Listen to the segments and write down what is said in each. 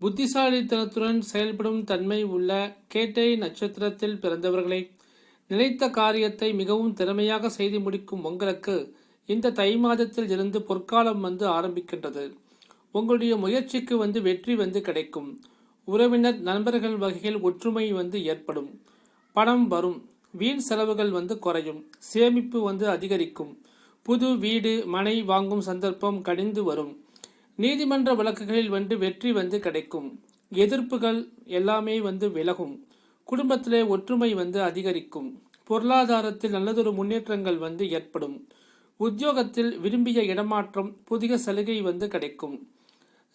புத்திசாலித்தனத்துடன் செயல்படும் தன்மை உள்ள கேட்டை நட்சத்திரத்தில் பிறந்தவர்களை நினைத்த காரியத்தை மிகவும் திறமையாக செய்து முடிக்கும் உங்களுக்கு இந்த தை மாதத்தில் இருந்து பொற்காலம் வந்து ஆரம்பிக்கின்றது. உங்களுடைய முயற்சிக்கு வந்து வெற்றி வந்து கிடைக்கும். உறவினர் நண்பர்கள் வகையில் ஒற்றுமை வந்து ஏற்படும். பணம் வரும். வீண் செலவுகள் வந்து குறையும். சேமிப்பு வந்து அதிகரிக்கும். புது வீடு மனை வாங்கும் சந்தர்ப்பம் கடிந்து வரும். நீதிமன்ற வழக்குகளில் வந்து வெற்றி வந்து கிடைக்கும். எதிர்ப்புகள் எல்லாமே வந்து விலகும். குடும்பத்திலே ஒற்றுமை வந்து அதிகரிக்கும். பொருளாதாரத்தில் நல்லதொரு முன்னேற்றங்கள் வந்து ஏற்படும். உத்தியோகத்தில் விரும்பிய இடமாற்றம் புதிய சலுகை வந்து கிடைக்கும்.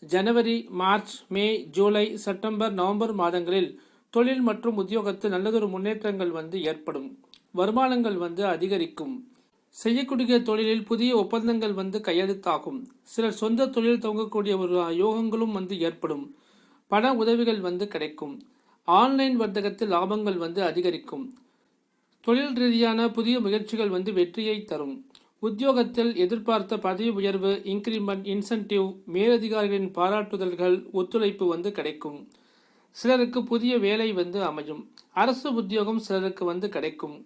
ஜனவரி மார்ச் மே ஜூலை செப்டம்பர் நவம்பர் மாதங்களில் தொழில் மற்றும் உத்தியோகத்தில் நல்லதொரு முன்னேற்றங்கள் வந்து ஏற்படும். வருமானங்கள் வந்து அதிகரிக்கும். செய்யக்கூடிய தொழிலில் புதிய ஒப்பந்தங்கள் வந்து கையெழுத்தாகும். சிலர் சொந்த தொழில் துவங்கக்கூடிய ஒரு யோகங்களும் வந்து ஏற்படும். பண உதவிகள் வந்து கிடைக்கும். ஆன்லைன் வர்த்தகத்தில் லாபங்கள் வந்து அதிகரிக்கும். தொழில் ரீதியான புதிய முயற்சிகள் வந்து வெற்றியை தரும். உத்தியோகத்தில் எதிர்பார்த்த பதவி உயர்வு இன்கிரிமெண்ட் இன்சென்டிவ் மேலதிகாரிகளின் பாராட்டுதல்கள் ஒத்துழைப்பு வந்து கிடைக்கும். சிலருக்கு புதிய வேலை வந்து அமையும். அரசு உத்தியோகம் சிலருக்கு வந்து கிடைக்கும்.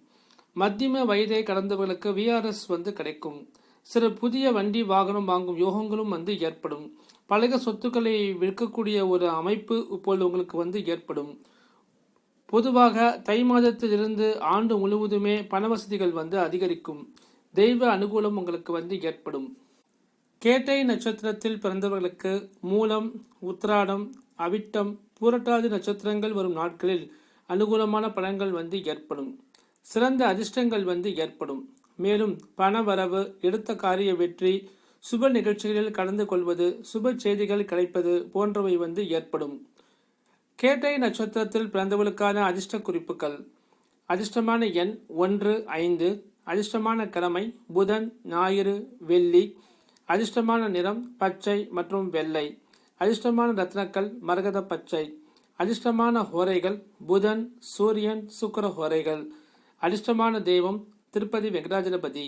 மத்தியம வயதை கடந்தவர்களுக்கு விஆர்எஸ் வந்து கிடைக்கும். சில புதிய வண்டி வாகனம் வாங்கும் யோகங்களும் வந்து ஏற்படும். பழைய சொத்துக்களை விற்கக்கூடிய ஒரு அமைப்பு இப்போது உங்களுக்கு வந்து ஏற்படும். பொதுவாக தை மாதத்திலிருந்து ஆண்டு முழுவதுமே பண வசதிகள் வந்து அதிகரிக்கும். தெய்வ அனுகூலம் உங்களுக்கு வந்து ஏற்படும். கேட்டை நட்சத்திரத்தில் பிறந்தவர்களுக்கு மூலம் உத்திராடம் அவிட்டம் பூரட்டாதி நட்சத்திரங்கள் வரும் நாட்களில் அனுகூலமான பலன்கள் வந்து ஏற்படும். சிறந்த அதிர்ஷ்டங்கள் வந்து ஏற்படும். மேலும் பண வரவு எடுத்த காரிய வெற்றி சுப நிகழ்ச்சிகளில் கலந்து கொள்வது சுப செய்திகள் கிடைப்பது போன்றவை வந்து ஏற்படும். கேட்டை நட்சத்திரத்தில் பிறந்தவர்களுக்கான அதிர்ஷ்ட குறிப்புகள். அதிர்ஷ்டமான எண் ஒன்று ஐந்து. அதிர்ஷ்டமான கிழமை புதன் ஞாயிறு வெள்ளி. அதிர்ஷ்டமான நிறம் பச்சை மற்றும் வெள்ளை. அதிர்ஷ்டமான ரத்னக்கல் மரகத பச்சை. அதிர்ஷ்டமான ஹோரைகள் புதன் சூரியன் சுக்கிர ஹோரைகள். அதிர்ஷ்டமான தெய்வம் திருப்பதி வெங்கடாஜலபதி